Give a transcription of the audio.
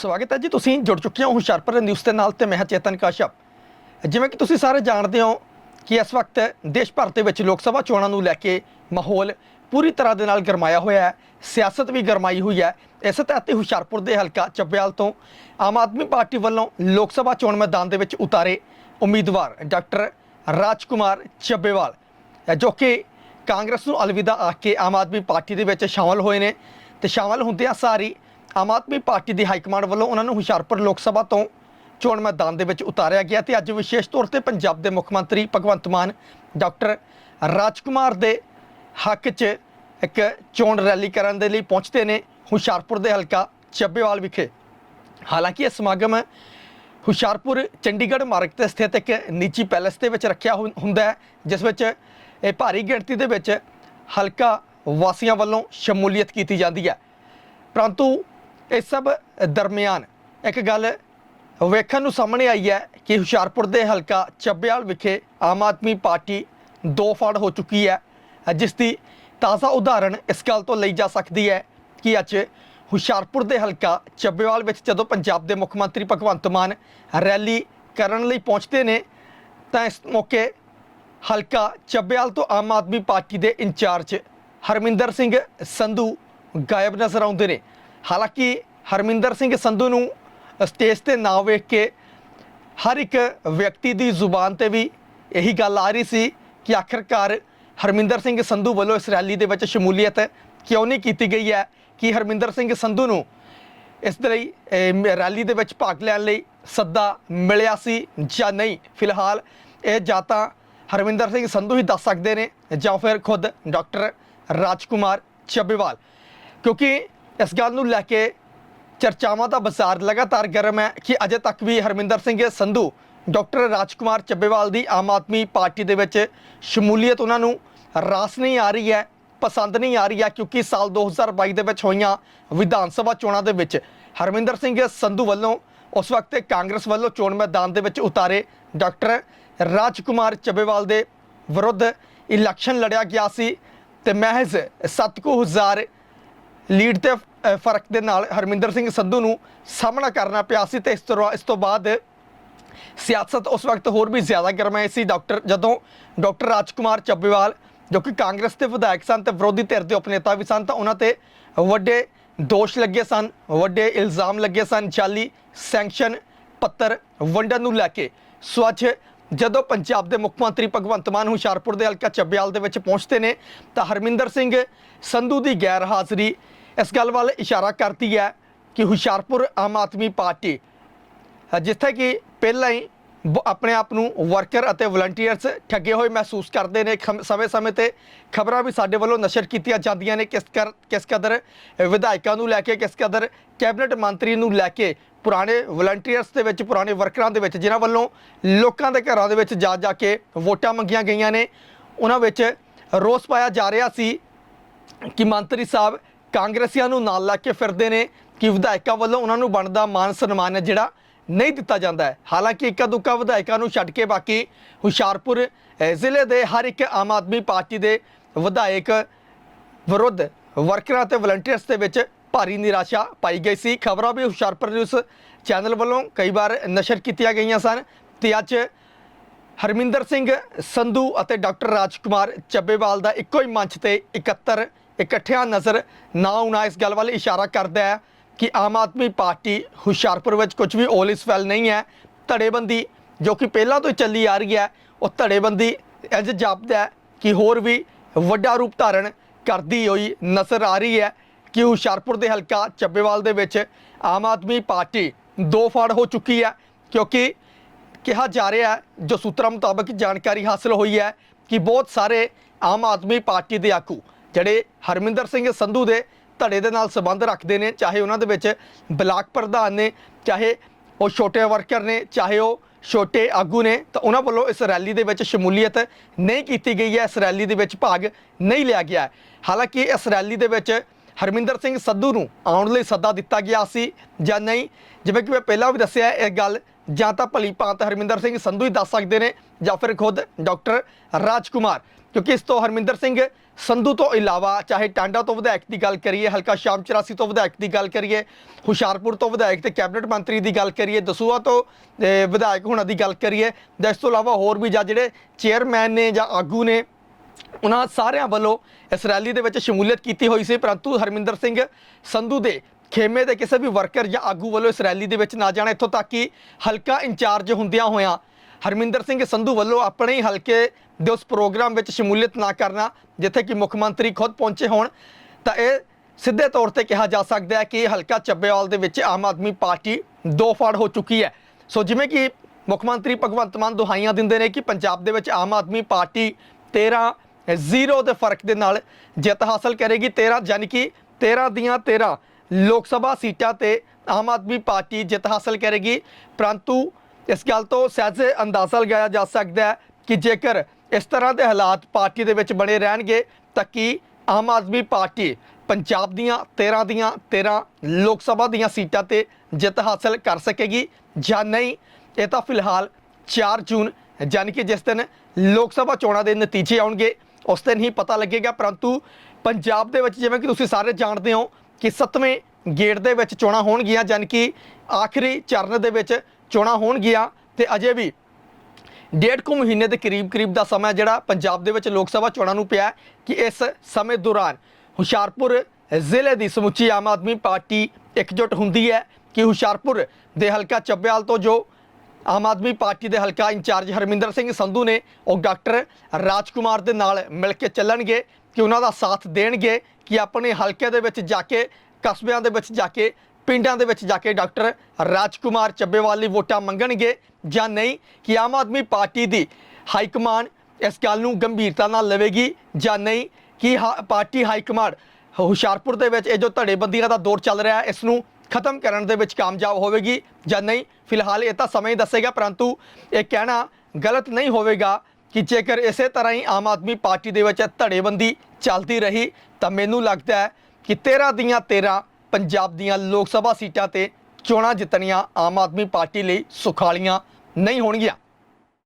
ਸਵਾਗਤ ਹੈ ਜੀ ਤੁਸੀਂ। ਜੁੜ ਚੁੱਕੇ ਹੋ ਹੁਸ਼ਿਆਰਪੁਰ ਨਿਊਜ਼ ਦੇ ਨਾਲ ਤੇ ਮੈਂ ਹਾਂ ਚੇਤਨ ਕਾਸ਼ਪ ਜਿਵੇਂ ਕਿ ਤੁਸੀਂ ਸਾਰੇ ਜਾਣਦੇ ਹੋ ਕਿ ਇਸ ਵਕਤ ਦੇਸ਼ ਭਰ ਦੇ ਵਿੱਚ ਲੋਕ ਸਭਾ ਚੋਣਾਂ ਨੂੰ ਲੈ ਕੇ ਮਾਹੌਲ ਪੂਰੀ ਤਰ੍ਹਾਂ ਦੇ ਨਾਲ ਗਰਮਾਇਆ ਹੋਇਆ ਹੈ। ਸਿਆਸਤ ਵੀ ਗਰਮਾਈ ਹੋਈ ਹੈ। ਇਸ ਤਹਿਤ ਹੁਸ਼ਿਆਰਪੁਰ ਦੇ ਹਲਕਾ ਚੱਬਿਆਲ ਤੋਂ ਆਮ ਆਦਮੀ ਪਾਰਟੀ ਵੱਲੋਂ ਲੋਕ ਸਭਾ ਚੋਣ ਮੈਦਾਨ ਦੇ ਵਿੱਚ ਉਤਾਰੇ ਉਮੀਦਵਾਰ ਡਾਕਟਰ ਰਾਜਕੁਮਾਰ ਚੱਬੇਵਾਲ, ਜੋ ਕਿ ਕਾਂਗਰਸ ਨੂੰ ਅਲਵਿਦਾ ਆਖ ਕੇ ਆਮ ਆਦਮੀ ਪਾਰਟੀ ਦੇ ਵਿੱਚ ਸ਼ਾਮਲ ਹੋਏ ਨੇ। ਤੇ ਸ਼ਾਮਲ ਹੁੰਦਿਆਂ ਸਾਰੀ ਆਮ ਆਦਮੀ ਪਾਰਟੀ ਦੀ ਹਾਈ ਕਮਾਂਡ ਵੱਲੋਂ ਉਹਨਾਂ ਨੂੰ ਹੁਸ਼ਿਆਰਪੁਰ ਲੋਕ ਸਭਾ ਤੋਂ ਚੋਣ ਮੈਦਾਨ ਦੇ ਵਿੱਚ ਉਤਾਰਿਆ ਗਿਆ ਤੇ ਅੱਜ ਵਿਸ਼ੇਸ਼ ਤੌਰ ਤੇ ਪੰਜਾਬ ਦੇ ਮੁੱਖ ਮੰਤਰੀ ਭਗਵੰਤ ਮਾਨ, ਡਾਕਟਰ ਰਾਜਕੁਮਾਰ ਦੇ ਹੱਕ 'ਚ ਇੱਕ ਚੋਣ ਰੈਲੀ ਕਰਨ ਦੇ ਲਈ ਪਹੁੰਚਦੇ ਨੇ ਹੁਸ਼ਿਆਰਪੁਰ ਦੇ ਹਲਕਾ ਚੱਬੇਵਾਲ ਵਿਖੇ। ਹਾਲਾਂਕਿ ਇਹ ਸਮਾਗਮ ਹੁਸ਼ਿਆਰਪੁਰ, ਚੰਡੀਗੜ੍ਹ ਮਾਰਗ ਤੇ ਸਥਿਤ ਇੱਕ ਨਿੱਜੀ ਪੈਲੇਸ ਦੇ ਵਿੱਚ ਰੱਖਿਆ ਹੁੰ- ਹੁੰਦਾ ਹੈ, ਜਿਸ ਵਿੱਚ ਇਹ ਭਾਰੀ ਗਿਣਤੀ ਦੇ ਵਿੱਚ ਹਲਕਾ ਵਾਸੀਆਂ ਵੱਲੋਂ ਸ਼ਮੂਲੀਅਤ ਕੀਤੀ ਜਾਂਦੀ ਹੈ। ਪਰੰਤੂ ਇਸ ਸਭ ਦਰਮਿਆਨ ਇੱਕ ਗੱਲ ਵੇਖਣ ਨੂੰ ਸਾਹਮਣੇ ਆਈ ਹੈ ਕਿ ਹੁਸ਼ਿਆਰਪੁਰ ਦੇ ਹਲਕਾ ਚੱਬਿਆਲ ਵਿਖੇ ਆਮ ਆਦਮੀ ਪਾਰਟੀ ਦੋ ਫੜ ਹੋ ਚੁੱਕੀ ਹੈ, ਜਿਸ ਦੀ ਤਾਜ਼ਾ ਉਦਾਹਰਣ ਇਸ ਗੱਲ ਤੋਂ ਲਈ ਜਾ ਸਕਦੀ ਹੈ ਕਿ ਅੱਜ ਹੁਸ਼ਿਆਰਪੁਰ ਦੇ ਹਲਕਾ ਚੱਬੇਵਾਲ ਵਿੱਚ ਜਦੋਂ ਪੰਜਾਬ ਦੇ ਮੁੱਖ ਮੰਤਰੀ ਭਗਵੰਤ ਮਾਨ ਰੈਲੀ ਕਰਨ ਲਈ ਪਹੁੰਚਦੇ ਨੇ, ਤਾਂ ਇਸ ਮੌਕੇ ਹਲਕਾ ਚੱਬੇਵਾਲ ਤੋਂ ਆਮ ਆਦਮੀ ਪਾਰਟੀ ਦੇ ਇੰਚਾਰਜ ਹਰਮਿੰਦਰ ਸਿੰਘ ਸੰਧੂ ਗਾਇਬ ਨਜ਼ਰ ਆਉਂਦੇ ਨੇ। ਹਾਲਾਂਕਿ ਹਰਮਿੰਦਰ ਸਿੰਘ ਸੰਧੂ ਨੂੰ ਸਟੇਜ ਤੇ ਨਾ ਵੇਖ ਕੇ ਹਰ ਇੱਕ ਵਿਅਕਤੀ ਦੀ ਜ਼ੁਬਾਨ ਤੇ ਵੀ ਇਹੀ ਗੱਲ ਆ ਰਹੀ ਸੀ ਕਿ ਆਖਰਕਾਰ ਹਰਮਿੰਦਰ ਸਿੰਘ ਸੰਧੂ ਵੱਲੋਂ ਇਸ ਰੈਲੀ ਦੇ ਵਿੱਚ ਸ਼ਮੂਲੀਅਤ ਕਿਉਂ ਨਹੀਂ ਕੀਤੀ ਗਈ ਹੈ ਕਿ ਹਰਮਿੰਦਰ ਸਿੰਘ ਸੰਧੂ ਨੂੰ ਇਸ ਦੇ ਲਈ ਰੈਲੀ ਦੇ ਵਿੱਚ ਭਾਗ ਲੈਣ ਲਈ ਸੱਦਾ ਮਿਲਿਆ ਸੀ ਜਾਂ ਨਹੀਂ? ਫਿਲਹਾਲ ਇਹ ਜਾਂ ਤਾਂ ਹਰਮਿੰਦਰ ਸਿੰਘ ਸੰਧੂ ਹੀ ਦੱਸ ਸਕਦੇ ਨੇ ਜਾਂ ਫਿਰ ਖੁਦ ਡਾਕਟਰ ਰਾਜਕੁਮਾਰ ਚੱਬੇਵਾਲ। ਕਿਉਂਕਿ ਇਸ ਗੱਲ ਨੂੰ ਲੈ ਕੇ ਚਰਚਾਵਾਂ ਦਾ ਬਾਜ਼ਾਰ ਲਗਾਤਾਰ ਗਰਮ ਹੈ ਕਿ ਅਜੇ ਤੱਕ ਵੀ ਹਰਮਿੰਦਰ ਸਿੰਘ ਸੰਧੂ, ਡਾਕਟਰ ਰਾਜਕੁਮਾਰ ਚੱਬੇਵਾਲ ਦੀ ਆਮ ਆਦਮੀ ਪਾਰਟੀ ਦੇ ਵਿੱਚ ਸ਼ਮੂਲੀਅਤ ਉਹਨਾਂ ਨੂੰ ਰਾਸ ਨਹੀਂ ਆ ਰਹੀ ਹੈ, ਪਸੰਦ ਨਹੀਂ ਆ ਰਹੀ ਹੈ ਕਿਉਂਕਿ ਸਾਲ 2022 ਦੇ ਵਿੱਚ ਹੋਈਆਂ ਵਿਧਾਨ ਸਭਾ ਚੋਣਾਂ ਦੇ ਵਿੱਚ ਹਰਮਿੰਦਰ ਸਿੰਘ ਸੰਧੂ ਵੱਲੋਂ ਉਸ ਵਕਤ ਕਾਂਗਰਸ ਵੱਲੋਂ ਚੋਣ ਮੈਦਾਨ ਦੇ ਵਿੱਚ ਉਤਾਰੇ ਡਾਕਟਰ ਰਾਜਕੁਮਾਰ ਚੱਬੇਵਾਲ ਦੇ ਵਿਰੁੱਧ ਇਲੈਕਸ਼ਨ ਲੜਿਆ ਗਿਆ ਸੀ ਤੇ ਮਹਿਜ਼ 7000 ਲੀਡ ਤੇ ਫ਼ਰਕ ਦੇ ਨਾਲ ਹਰਮਿੰਦਰ ਸਿੰਘ ਸੰਧੂ ਨੂੰ ਸਾਹਮਣਾ ਕਰਨਾ ਪਿਆ ਸੀ ਤੇ ਇਸ ਤੋਂ ਇਸ ਤੋਂ ਬਾਅਦ ਸਿਆਸਤ ਉਸ ਵਕਤ ਹੋਰ ਵੀ ਜ਼ਿਆਦਾ ਗਰਮਾਈ ਸੀ। ਡਾਕਟਰ ਜਦੋਂ ਡਾਕਟਰ ਰਾਜਕੁਮਾਰ ਚੱਬੇਵਾਲ, ਜੋ ਕਿ ਕਾਂਗਰਸ ਦੇ ਵਿਧਾਇਕ ਸਨ ਤੇ ਵਿਰੋਧੀ ਧਿਰ ਦੇ ਉਪਨੇਤਾ ਵੀ ਸਨ, ਤਾਂ ਉਹਨਾਂ ਤੇ ਵੱਡੇ ਦੋਸ਼ ਲੱਗੇ ਸਨ, ਵੱਡੇ ਇਲਜ਼ਾਮ ਲੱਗੇ ਸਨ, ਜਾਲੀ ਸੈਂਕਸ਼ਨ ਪੱਤਰ ਵੰਡਣ ਨੂੰ ਲੈ ਕੇ। ਸੋ ਅੱਜ ਜਦੋਂ ਪੰਜਾਬ ਦੇ ਮੁੱਖ ਮੰਤਰੀ ਭਗਵੰਤ ਮਾਨ ਹੁਸ਼ਿਆਰਪੁਰ ਦੇ ਹਲਕਾ ਚੱਬਿਆਲ ਦੇ ਵਿੱਚ ਪਹੁੰਚਦੇ ਨੇ, ਤਾਂ ਹਰਮਿੰਦਰ ਸਿੰਘ ਸੰਧੂ ਦੀ ਗੈਰ ਹਾਜ਼ਰੀ ਇਸ ਗੱਲ ਵੱਲ ਇਸ਼ਾਰਾ ਕਰਦੀ ਹੈ ਕਿ ਹੁਸ਼ਿਆਰਪੁਰ ਆਮ ਆਦਮੀ ਪਾਰਟੀ, ਜਿੱਥੇ ਕਿ ਪਹਿਲਾਂ ਹੀ ਬ- ਆਪਣੇ ਆਪ ਨੂੰ ਵਰਕਰ ਅਤੇ ਵਲੰਟੀਅਰਸ ਠੱਗੇ ਹੋਏ ਮਹਿਸੂਸ ਕਰਦੇ ਨੇ, ਖਮ- ਸਮੇਂ-ਸਮੇਂ ਤੇ ਖਬਰਾਂ ਵੀ ਸਾਡੇ ਵੱਲੋਂ ਨਸ਼ਰ ਕੀਤੀਆਂ ਜਾਂਦੀਆਂ ਨੇ, ਕਿਸ ਕਰ, ਕਿਸ ਕਦਰ ਵਿਧਾਇਕਾਂ ਨੂੰ ਲੈ ਕੇ, ਕਿਸ ਕਦਰ ਕੈਬਨਿਟ ਮੰਤਰੀ ਨੂੰ ਲੈ ਕੇ ਪੁਰਾਣੇ ਵਲੰਟੀਅਰਸ ਦੇ ਵਿੱਚ, ਪੁਰਾਣੇ ਵਰਕਰਾਂ ਦੇ ਵਿੱਚ, ਜਿਨ੍ਹਾਂ ਵੱਲੋਂ ਲੋਕਾਂ ਦੇ ਘਰਾਂ ਦੇ ਵਿੱਚ ਜਾ ਜਾ ਕੇ ਵੋਟਾਂ ਮੰਗੀਆਂ ਗਈਆਂ ਨੇ, ਉਹਨਾਂ ਵਿੱਚ ਰੋਸ ਪਾਇਆ ਜਾ ਰਿਹਾ ਸੀ ਕਿ ਮੰਤਰੀ ਸਾਹਿਬ ਕਾਂਗਰਸੀਆਂ ਨੂੰ ਨਾਲ ਲਾ ਕੇ ਫਿਰਦੇ ਨੇ। ਕਿ ਵਿਧਾਇਕਾਂ ਵੱਲੋਂ ਉਹਨਾਂ ਨੂੰ ਬਣਦਾ ਮਾਨ ਸਨਮਾਨ ਹੈ ਜਿਹੜਾ ਨਹੀਂ ਦਿੱਤਾ ਜਾਂਦਾ ਹੈ। ਹਾਲਾਂਕਿ ਇੱਕਾ ਦੁੱਕਾ ਵਿਧਾਇਕਾਂ ਨੂੰ ਛੱਡ ਕੇ ਬਾਕੀ ਹੁਸ਼ਿਆਰਪੁਰ ਜ਼ਿਲ੍ਹੇ ਦੇ ਹਰ ਇੱਕ ਆਮ ਆਦਮੀ ਪਾਰਟੀ ਦੇ ਵਿਧਾਇਕ ਵਿਰੁੱਧ ਵਰਕਰਾਂ ਤੇ ਵਲੰਟੀਅਰਸ ਦੇ ਵਿੱਚ ਭਾਰੀ ਨਿਰਾਸ਼ਾ ਪਾਈ ਗਈ ਸੀ। ਖਬਰਾਂ ਵੀ ਹੁਸ਼ਿਆਰਪੁਰ ਨਿਊਜ਼ ਚੈਨਲ ਵੱਲੋਂ ਕਈ ਵਾਰ ਨਸ਼ਰ ਕੀਤੀਆਂ ਗਈਆਂ ਸਨ। ਤੇ ਅੱਜ ਹਰਮਿੰਦਰ ਸਿੰਘ, ਸੰਧੂ ਅਤੇ ਡਾਕਟਰ ਰਾਜਕੁਮਾਰ ਚੱਬੇਵਾਲ ਦਾ ਇੱਕੋ ਹੀ ਮੰਚ ਤੇ 71 ਇਕੱਠਿਆਂ ਨਜ਼ਰ ਨਾ ਆਉਣਾ ਇਸ ਗੱਲ ਵੱਲ ਇਸ਼ਾਰਾ ਕਰਦਾ ਹੈ ਕਿ ਆਮ ਆਦਮੀ ਪਾਰਟੀ ਹੁਸ਼ਿਆਰਪੁਰ ਵਿੱਚ ਕੁਝ ਵੀ 올 ਇਸ ਵੈਲ ਨਹੀਂ ਹੈ। ਧੜੇਬੰਦੀ ਜੋ ਕਿ ਪਹਿਲਾਂ ਤੋਂ ਹੀ ਚੱਲੀ ਆ ਰਹੀ ਹੈ, ਉਹ ਧੜੇਬੰਦੀ ਇੰਜ ਜਾਪਦਾ ਕਿ ਹੋਰ ਵੀ ਵੱਡਾ ਰੂਪ ਧਾਰਨ ਕਰਦੀ ਹੋਈ ਨਜ਼ਰ ਆ ਰਹੀ ਹੈ ਕਿ ਹੁਸ਼ਿਆਰਪੁਰ ਦੇ ਹਲਕਾ ਚੱਬੇਵਾਲ ਦੇ ਵਿੱਚ ਆਮ ਆਦਮੀ ਪਾਰਟੀ ਦੋ ਫੜ ਹੋ ਚੁੱਕੀ ਹੈ ਕਿਉਂਕਿ ਕਿਹਾ ਜਾ ਰਿਹਾ ਹੈ, ਜੋ ਸੂਤਰਾਂ ਮੁਤਾਬਕ ਜਾਣਕਾਰੀ ਹਾਸਲ ਹੋਈ ਹੈ ਕਿ ਬਹੁਤ ਸਾਰੇ ਆਮ ਆਦਮੀ ਪਾਰਟੀ ਦੇ ਆਗੂ ਜਿਹੜੇ ਹਰਮਿੰਦਰ ਸਿੰਘ ਸੰਧੂ ਦੇ ਧੜੇ ਦੇ ਨਾਲ ਸੰਬੰਧ ਰੱਖਦੇ ਨੇ, ਚਾਹੇ ਉਹਨਾਂ ਦੇ ਵਿੱਚ ਬਲਾਕ ਪ੍ਰਧਾਨ ਨੇ, ਚਾਹੇ ਉਹ ਛੋਟੇ ਵਰਕਰ ਨੇ, ਚਾਹੇ ਉਹ ਛੋਟੇ ਆਗੂ ਨੇ, ਤਾਂ ਉਹਨਾਂ ਵੱਲੋਂ ਇਸ ਰੈਲੀ ਦੇ ਵਿੱਚ ਸ਼ਮੂਲੀਅਤ ਨਹੀਂ ਕੀਤੀ ਗਈ ਹੈ ਇਸ ਰੈਲੀ ਦੇ ਵਿੱਚ ਭਾਗ ਨਹੀਂ ਲਿਆ ਗਿਆ ਹੈ। ਹਾਲਾਂਕਿ ਇਸ ਰੈਲੀ ਦੇ ਵਿੱਚ ਹਰਮਿੰਦਰ ਸਿੰਘ ਸੰਧੂ ਨੂੰ ਆਉਣ ਲਈ ਸੱਦਾ ਦਿੱਤਾ ਗਿਆ ਸੀ ਜਾਂ ਨਹੀਂ, ਜਿਵੇਂ ਕਿ ਮੈਂ ਪਹਿਲਾਂ ਵੀ ਦੱਸਿਆ, ਇਹ ਗੱਲ ਜਾਂ ਤਾਂ ਭਲੀ ਭਾਂਤ ਹਰਮਿੰਦਰ ਸਿੰਘ ਸੰਧੂ ਹੀ ਦੱਸ ਸਕਦੇ ਨੇ ਜਾਂ ਫਿਰ ਖੁਦ ਡਾਕਟਰ ਰਾਜਕੁਮਾਰ ਕਿਉਂਕਿ ਇਸ ਤੋਂ ਹਰਮਿੰਦਰ ਸਿੰਘ ਸੰਧੂ ਤੋਂ ਇਲਾਵਾ, ਚਾਹੇ ਟਾਂਡਾ ਤੋਂ ਵਿਧਾਇਕ ਦੀ ਗੱਲ ਕਰੀਏ, ਹਲਕਾ ਸ਼ਾਮ 84 ਤੋਂ ਵਿਧਾਇਕ ਦੀ ਗੱਲ ਕਰੀਏ, ਹੁਸ਼ਿਆਰਪੁਰ ਤੋਂ ਵਿਧਾਇਕ ਤੇ ਕੈਬਨਿਟ ਮੰਤਰੀ ਦੀ ਗੱਲ ਕਰੀਏ ਦਸੂਆ ਤੋਂ ਵਿਧਾਇਕ ਹੋਣਾ ਦੀ ਗੱਲ ਕਰੀਏ ਜਾਂ ਇਸ ਤੋਂ ਇਲਾਵਾ ਹੋਰ ਵੀ ਜਾਂ ਜਿਹੜੇ ਚੇਅਰਮੈਨ ਨੇ ਜਾਂ ਆਗੂ ਨੇ, ਉਹਨਾਂ ਸਾਰਿਆਂ ਵੱਲੋਂ ਇਸ ਰੈਲੀ ਦੇ ਵਿੱਚ ਸ਼ਮੂਲੀਅਤ ਕੀਤੀ ਹੋਈ ਸੀ, ਪਰੰਤੂ ਹਰਮਿੰਦਰ ਸਿੰਘ ਸੰਧੂ ਦੇ ਖੇਮੇ ਦੇ ਕਿਸੇ ਵੀ ਵਰਕਰ ਜਾਂ ਆਗੂ ਵੱਲੋਂ ਇਸ ਰੈਲੀ ਦੇ ਵਿੱਚ ਨਾ ਜਾਣਾ ਇੱਥੋਂ ਤੱਕ ਕਿ ਹਲਕਾ ਇੰਚਾਰਜ ਹੁੰਦਿਆਂ ਹੋਇਆਂ ਹਰਮਿੰਦਰ ਸਿੰਘ ਸੰਧੂ ਵੱਲੋਂ ਆਪਣੇ ਹੀ ਹਲਕੇ ਦੇ ਉਸ ਪ੍ਰੋਗਰਾਮ ਵਿੱਚ ਸ਼ਮੂਲੀਅਤ ਨਾ ਕਰਨਾ, ਜਿੱਥੇ ਕਿ ਮੁੱਖ ਮੰਤਰੀ ਖੁਦ ਪਹੁੰਚੇ ਹੋਣ, ਤਾਂ ਇਹ ਸਿੱਧੇ ਤੌਰ ਤੇ ਕਿਹਾ ਜਾ ਸਕਦਾ ਹੈ ਕਿ ਹਲਕਾ ਚੱਬੇਵਾਲ ਦੇ ਵਿੱਚ ਆਮ ਆਦਮੀ ਪਾਰਟੀ ਦੋ ਫਾੜ ਹੋ ਚੁੱਕੀ ਹੈ। ਸੋ ਜਿਵੇਂ ਕਿ ਮੁੱਖ ਮੰਤਰੀ ਭਗਵੰਤ ਮਾਨ ਦੁਹਾਈਆਂ ਦਿੰਦੇ ਨੇ ਕਿ ਪੰਜਾਬ ਦੇ ਵਿੱਚ ਆਮ ਆਦਮੀ ਪਾਰਟੀ 13 ਜ਼ੀਰੋ ਦੇ ਫ਼ਰਕ ਦੇ ਨਾਲ ਜਿੱਤ ਹਾਸਲ ਕਰੇਗੀ। 13 ਯਾਨੀ ਕਿ 13 ਦੀਆਂ 13 ਲੋਕ ਸਭਾ ਸੀਟਾਂ ਤੇ ਆਮ ਆਦਮੀ ਪਾਰਟੀ ਜਿੱਤ ਹਾਸਲ ਕਰੇਗੀ। ਪਰੰਤੂ ਇਸ ਗੱਲ ਤੋਂ ਸਹਿਜ ਅੰਦਾਜ਼ਾ ਲਗਾਇਆ ਜਾ ਸਕਦਾ ਹੈ ਕਿ ਜੇਕਰ ਇਸ ਤਰ੍ਹਾਂ ਦੇ ਹਾਲਾਤ ਪਾਰਟੀ ਦੇ ਵਿੱਚ ਬਣੇ ਰਹਿਣਗੇ, ਤਾਂ ਕੀ ਆਮ ਆਦਮੀ ਪਾਰਟੀ ਪੰਜਾਬ ਦੀਆਂ 13 ਦੀਆਂ 13 ਲੋਕ ਸਭਾ ਦੀਆਂ ਸੀਟਾਂ ਤੇ ਜਿੱਤ ਹਾਸਲ ਕਰ ਸਕੇਗੀ ਜਾਂ ਨਹੀਂ? ਇਹ ਤਾਂ ਫਿਲਹਾਲ 4 ਜੂਨ, ਯਾਨੀ ਕਿ ਜਿਸ ਦਿਨ ਲੋਕ ਸਭਾ ਚੋਣਾਂ ਦੇ ਨਤੀਜੇ ਆਉਣਗੇ, ਉਸ ਦਿਨ ਹੀ ਪਤਾ ਲੱਗੇਗਾ। ਪਰੰਤੂ ਪੰਜਾਬ ਦੇ ਵਿੱਚ ਜਿਵੇਂ ਕਿ ਤੁਸੀਂ ਸਾਰੇ ਜਾਣਦੇ ਹੋ ਕਿ 7ਵੇਂ ਗੇੜ ਦੇ ਵਿੱਚ ਚੋਣਾਂ ਹੋਣਗੀਆਂ, ਯਾਨੀ ਕਿ ਆਖਰੀ ਚਰਨ ਦੇ ਵਿੱਚ ਚੋਣਾਂ ਹੋਣਗੀਆਂ ਤੇ ਅਜੇ ਵੀ ਡੇਢ ਕੁ ਮਹੀਨੇ ਦੇ ਕਰੀਬ ਕਰੀਬ ਦਾ ਸਮਾਂ ਜਿਹੜਾ ਪੰਜਾਬ ਦੇ ਵਿੱਚ ਲੋਕ ਸਭਾ ਚੋਣਾਂ ਨੂੰ ਪਿਆ ਕਿ ਇਸ ਸਮੇਂ ਦੌਰਾਨ ਹੁਸ਼ਿਆਰਪੁਰ ਜ਼ਿਲ੍ਹੇ ਦੀ ਸਮੁੱਚੀ ਆਮ ਆਦਮੀ ਪਾਰਟੀ ਇਕਜੁੱਟ ਹੁੰਦੀ ਹੈ ਕਿ ਹੁਸ਼ਿਆਰਪੁਰ ਦੇ ਹਲਕਾ ਚੱਬਿਆਲ ਤੋਂ ਜੋ ਆਮ ਆਦਮੀ ਪਾਰਟੀ ਦੇ ਹਲਕਾ ਇੰਚਾਰਜ ਹਰਮਿੰਦਰ ਸਿੰਘ ਸੰਧੂ ਨੇ ਉਹ ਡਾਕਟਰ ਰਾਜਕੁਮਾਰ ਦੇ ਨਾਲ ਮਿਲ ਕੇ ਚੱਲਣਗੇ ਕਿ ਉਹਨਾਂ ਦਾ ਸਾਥ ਦੇਣਗੇ ਕਿ ਆਪਣੇ ਹਲਕੇ ਦੇ ਵਿੱਚ ਜਾ ਕੇ ਕਸਬਿਆਂ ਦੇ ਵਿੱਚ ਜਾ ਕੇ ਪਿੰਡਾਂ ਦੇ ਵਿੱਚ ਜਾ ਕੇ ਡਾਕਟਰ ਰਾਜਕੁਮਾਰ ਚੱਬੇਵਾਲ ਲਈ ਵੋਟਾਂ ਮੰਗਣਗੇ ਜਾਂ ਨਹੀਂ, ਕਿ ਆਮ ਆਦਮੀ ਪਾਰਟੀ ਦੀ ਹਾਈ ਕਮਾਂਡ ਇਸ ਗੱਲ ਨੂੰ ਗੰਭੀਰਤਾ ਨਾਲ ਲਵੇਗੀ ਜਾਂ ਨਹੀਂ? ਕਿ ਹਾ- ਪਾਰਟੀ ਹਾਈ ਕਮਾਂਡ ਹੁਸ਼ਿਆਰਪੁਰ ਦੇ ਵਿੱਚ ਇਹ ਜੋ ਧੜੇਬੰਦੀਆਂ ਦਾ ਦੌਰ ਚੱਲ ਰਿਹਾ ਹੈ ਇਸ ਨੂੰ ਖਤਮ ਕਰਨ ਦੇ ਵਿੱਚ ਕਾਮਯਾਬ ਹੋਵੇਗੀ ਜਾਂ ਨਹੀਂ? ਫਿਲਹਾਲ ਇਹ ਤਾਂ ਸਮੇਂ ਹੀ ਦੱਸੇਗਾ, ਪਰੰਤੂ ਇਹ ਕਹਿਣਾ ਗਲਤ ਨਹੀਂ ਹੋਵੇਗਾ ਕਿ ਜੇਕਰ ਇਸੇ ਤਰ੍ਹਾਂ ਹੀ ਆਮ ਆਦਮੀ ਪਾਰਟੀ ਦੇ ਵਿੱਚ ਧੜੇਬੰਦੀ ਚੱਲਦੀ ਰਹੀ, ਤਾਂ ਮੈਨੂੰ ਲੱਗਦਾ ਹੈ ਕਿ 13 ਦੀਆਂ 13 ਪੰਜਾਬ ਦੀਆਂ ਲੋਕ ਸਭਾ ਸੀਟਾਂ ਤੇ ਚੋਣਾਂ ਜਿੱਤਣੀਆਂ ਆਮ ਆਦਮੀ ਪਾਰਟੀ ਲਈ ਸੁਖਾਲੀਆਂ ਨਹੀਂ ਹੋਣਗੀਆਂ।